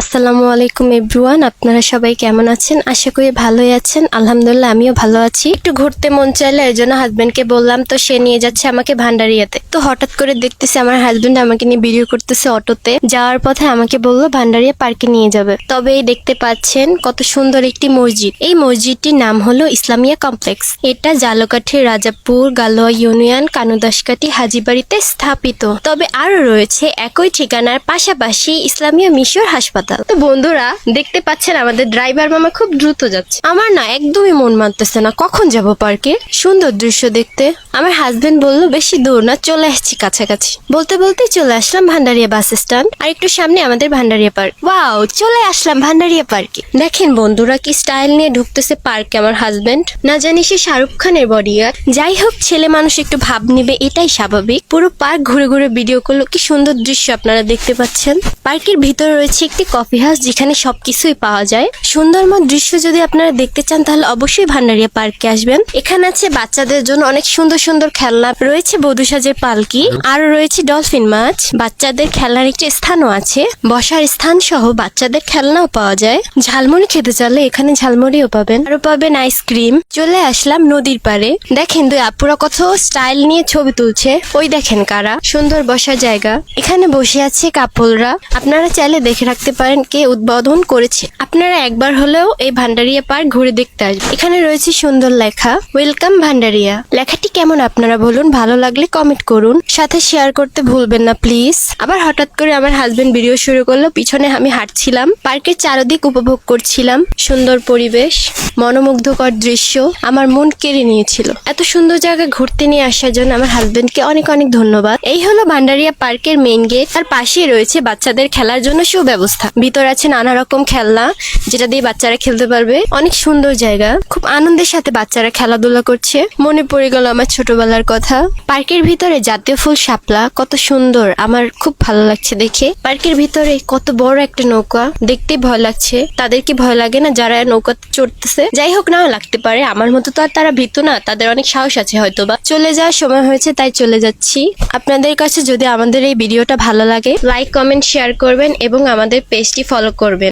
আসসালামু আলাইকুম এভরিওয়ান, আপনারা সবাই কেমন আছেন? আশা করি ভালোই আছেন। আলহামদুলিল্লাহ, আমিও ভালো আছি। একটু ঘুরতে মন চাইলে এই জন্য হাজবেন্ডকে বললাম, তো সে নিয়ে যাচ্ছে আমাকে ভান্ডারিয়াতে। তো হঠাৎ করে দেখতেছি আমার হাজবেন্ড আমাকে নিয়ে ভিডিও করতেছে অটোতে। যাওয়ার পথে আমাকে বলল, ভান্ডারিয়া পার্কে নিয়ে যাবে। তবে এই দেখতে পাচ্ছেন কত সুন্দর একটি মসজিদ। এই মসজিদটির নাম হলো ইসলামিয়া কমপ্লেক্স। এটা জালকাঠির রাজাপুর, গালোয়া ইউনিয়ন কানুদাসকাটি হাজিবাড়িতে স্থাপিত। তবে আরও রয়েছে একই ঠিকানার পাশাপাশি ইসলামিয়া মিশর হাসপাতাল। তো বন্ধুরা, দেখতে পাচ্ছেন আমাদের ড্রাইভার মামা খুব দ্রুত যাচ্ছে। আমার না একদমই মন মানতেছে না, কখন যাব পার্কে? সুন্দর দৃশ্য দেখতে। আমার হাজবেন্ড বলল, বেশি দূর না, চলে আসছি কাছাকাছি। বলতে বলতে চলে আসলাম ভান্ডারিয়া বাস স্ট্যান্ড আর একটু সামনে আমাদের ভান্ডারিয়া পার্ক। ওয়াও, চলে আসলাম ভান্ডারিয়া পার্কে। দেখেন বন্ধুরা, কি স্টাইল নিয়ে ঢুকতেছে পার্কে আমার হাজবেন্ড না জানি সে শাহরুখ খানের বডিগার্ড যাই হোক, ছেলে মানুষ একটু ভাব নিবে, এটাই স্বাভাবিক। পুরো পার্ক ঘুরে ঘুরে ভিডিও করল, কি সুন্দর দৃশ্য আপনারা দেখতে পাচ্ছেন। পার্কের ভিতরে রয়েছে একটি কফি হাউস যেখানে সবকিছুই পাওয়া যায়। সুন্দরময় দৃশ্য যদি আপনারা দেখতে চান, তাহলে অবশ্যই ভান্ডারিয়া পার্কে আসবেন। এখানে আছে বাচ্চাদের জন্য অনেক সুন্দর সুন্দর খেলনা। রয়েছে বধূ সাজের পালকি। আর রয়েছে ডলফিন মাছ। বাচ্চাদের খেলনার একটি স্থানও আছে। বসার স্থান সহ বাচ্চাদের খেলনাও পাওয়া যায়। ঝালমুড়ি খেতে চাইলে এখানে ঝালমুড়িও পাবেন। আরও পাবেন আইসক্রিম। চলে আসলাম নদীর পারে দেখেন দুই আপুরা কত স্টাইল নিয়ে ছবি তুলছে। ওই দেখেন কারা। সুন্দর বসার জায়গা। এখানে বসে আছে কাপলরা আপনারা চাইলে দেখে রাখতে পারেন। কে উদ্বোধন করেছে। আপনারা একবার হলেও এই ভান্ডারিয়া পার্ক ঘুরে দেখতে আসবেন। এখানে রয়েছে সুন্দর লেখা, ওয়েলকাম ভান্ডারিয়া। লেখাটি কেমন আপনারা বলুন, ভালো লাগলে কমেন্ট করুন। সাথে শেয়ার করতে ভুলবেন না, প্লিজ। আবার হঠাৎ করে আমার হাজবেন্ড ভিডিও শুরু করল, পিছনে আমি হাঁটছিলাম। পার্কের চারদিক উপভোগ করছিলাম। সুন্দর পরিবেশ, মনোমুগ্ধকর দৃশ্য, আমার মন কেড়ে নিয়েছিল। এত সুন্দর জায়গায় ঘুরতে নিয়ে আসার জন্য আমার হাজবেন্ডকে অনেক অনেক ধন্যবাদ। এই হলো ভান্ডারিয়া পার্কের মেইন গেট। তার পাশেই রয়েছে বাচ্চাদের খেলার জন্য সুব্যবস্থা। ভিতর আছে নানা রকম খেলনা, যেটা দিয়ে বাচ্চারা খেলতে পারবে। অনেক সুন্দর জায়গা। খুব আনন্দের সাথে বাচ্চারা খেলাধুলা করছে। মনে পড়ে গেল আমার ছোটবেলার কথা। পার্কের ভিতরে জাতীয় ফুল শাপলা, কত সুন্দর। আমার খুব ভালো লাগছে দেখে। পার্কের ভিতরে কত বড় একটা নৌকা। দেখতে ভয় লাগছে। তাদের কি ভয় লাগে না যারা নৌকা চড়তেছে। যাই হোক না, লাগতে পারে। আমার মতো তো আর তারা ভীতু না। তাদের অনেক সাহস আছে হয়তো বা চলে যাওয়ার সময় হয়েছে, তাই চলে যাচ্ছি। আপনাদের কাছে যদি আমাদের এই ভিডিওটা ভালো লাগে লাইক কমেন্ট শেয়ার করবেন এবং আমাদের পেজটি ফলো করবেন।